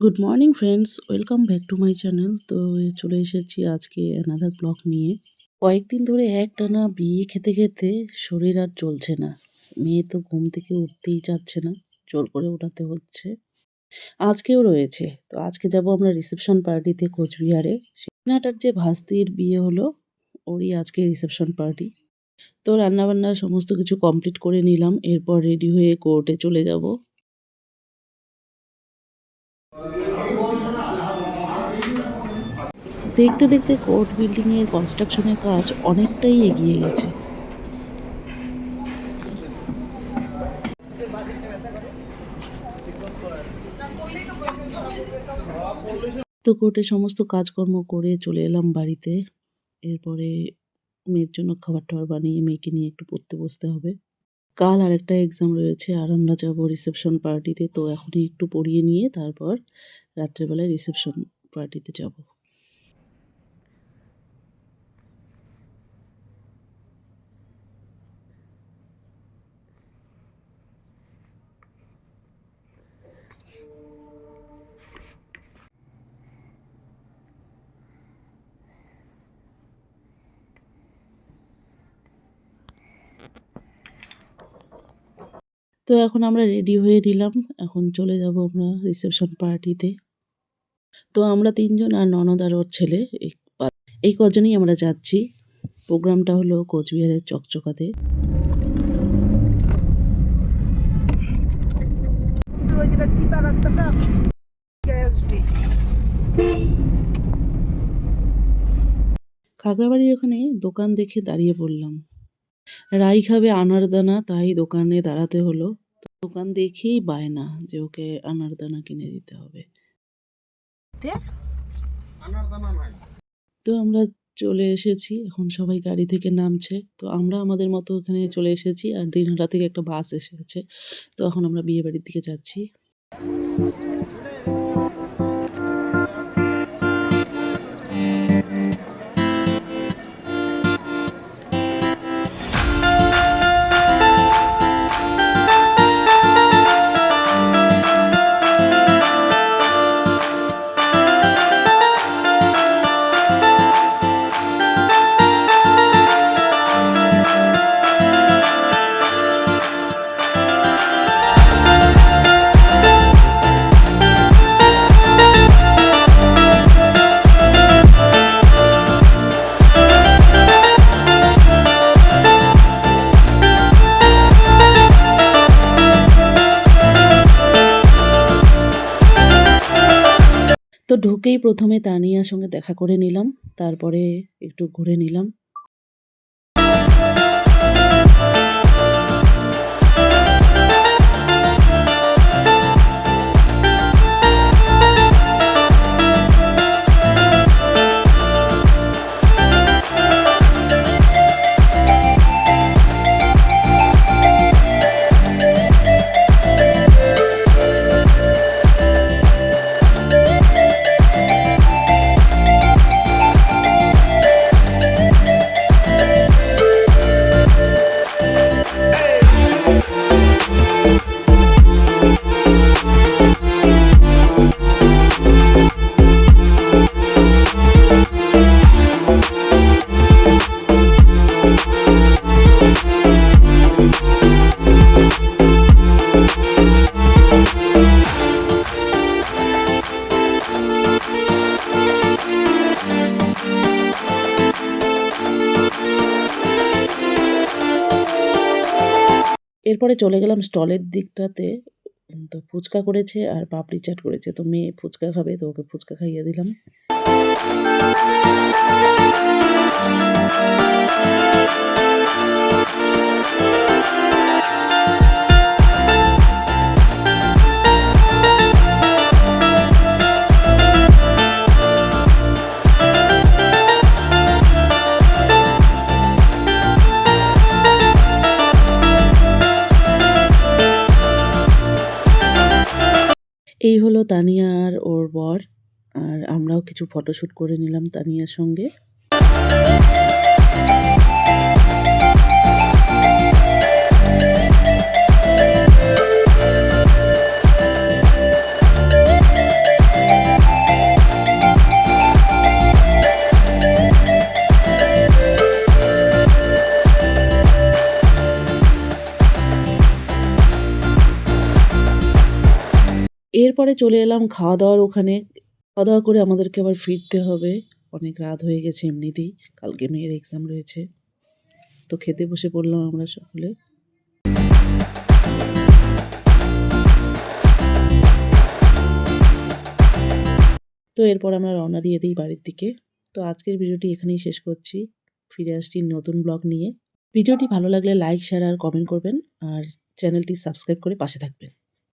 Good morning friends welcome back to my channel তো চলে এসেছি আজকে অ্যানাদার ব্লগ নিয়ে। কয়েকদিন ধরে একটানা বিয়ে খেতে খেতে শরীর আর চলছে না। মেয়ে তো ঘুম থেকে উঠতেই চাচ্ছে না, জোর করে ওঠাতে হচ্ছে। আজকেও রয়েছে। তো আজকে যাব আমরা রিসেপশন পার্টিতে কোচবিহারে। সেনাটার যে ভাস্তির বিয়ে হলো, ওরই আজকে রিসেপশন পার্টি তো রান্নাবান্না সমস্ত কিছু কমপ্লিট করে নিলাম। এরপর রেডি হয়ে কোর্টে চলে যাব। দেখতে দেখতে কোর্ট বিল্ডিং এর কনস্ট্রাকশনের কাজ অনেকটাই এগিয়ে গেছে। তো কোর্টে সমস্ত কাজকর্ম করে চলে এলাম বাড়িতে। এরপরে মেয়ের জন্য খাবার টাবার বানিয়ে মেয়েকে নিয়ে একটু পড়তে বসতে হবে। কাল আরেকটা এক্সাম রয়েছে, আর আমরা যাব রিসেপশন পার্টিতে তো। এখনই একটু পড়িয়ে নিয়ে তারপর রাত্রেবেলায় রিসেপশন পার্টিতে যাব। তো এখন আমরা রেডি হয়ে নিলাম। এখন চলে যাব আমরা রিসেপশন পার্টিতে তো আমরা তিনজন আর ননদ আর ওর ছেলে এই কজনই আমরা যাচ্ছি। প্রোগ্রামটা হলো কোচবিহারের চকচকাতে। খাগড়াবাড়ির ওখানে দোকান দেখে দাঁড়িয়ে পড়লাম। রাই খাবে আনারদানা তাই দোকানে দাঁড়াতে হলো। তো দোকান দেখেই বায়না যে ওকে আনারদানা কিনে দিতে হবে। তো? আমরা চলে এসেছি এখন সবাই গাড়ি থেকে নামছে। তো আমরা আমাদের মতো ওখানে চলে এসেছি আর দিনহাটা থেকে একটা বাস এসেছে। তো এখন আমরা বিয়ে বাড়ির দিকে যাচ্ছি। ঢুকেই প্রথমে তানিয়ার সঙ্গে দেখা করে নিলাম তারপরে একটু ঘুরে নিলাম। এরপরে চলে গেলাম স্টলের দিকটাতে। তো ফুচকা করেছে আর পাপড়ি চাট করেছে। তো মেয়ে ফুচকা খাবে, তো ওকে ফুচকা খাইয়ে দিলাম। এই হলো তানিয়া আর ওর বর আর আমরাও কিছু ফটোশ্যুট করে নিলাম তানিয়ার সঙ্গে। এরপরে চলে এলাম খাওয়া দাওয়ার ওখানে। খাওয়া দাওয়া করে আমাদেরকে আবার ফিরতে হবে। অনেক রাত হয়ে গেছে এমনিতেই। কালকে মেয়ের এক্সাম রয়েছে। তো খেতে বসে পড়লাম আমরা সকলে। তো এরপর আমরা রওনা দিয়ে দিই বাড়ির দিকে। তো আজকের ভিডিওটি এখানেই শেষ করছি। ফিরে আসছি নতুন ব্লগ নিয়ে। ভিডিওটি ভালো লাগলে লাইক, শেয়ার আর কমেন্ট করবেন। আর চ্যানেলটি সাবস্ক্রাইব করে পাশে থাকবেন।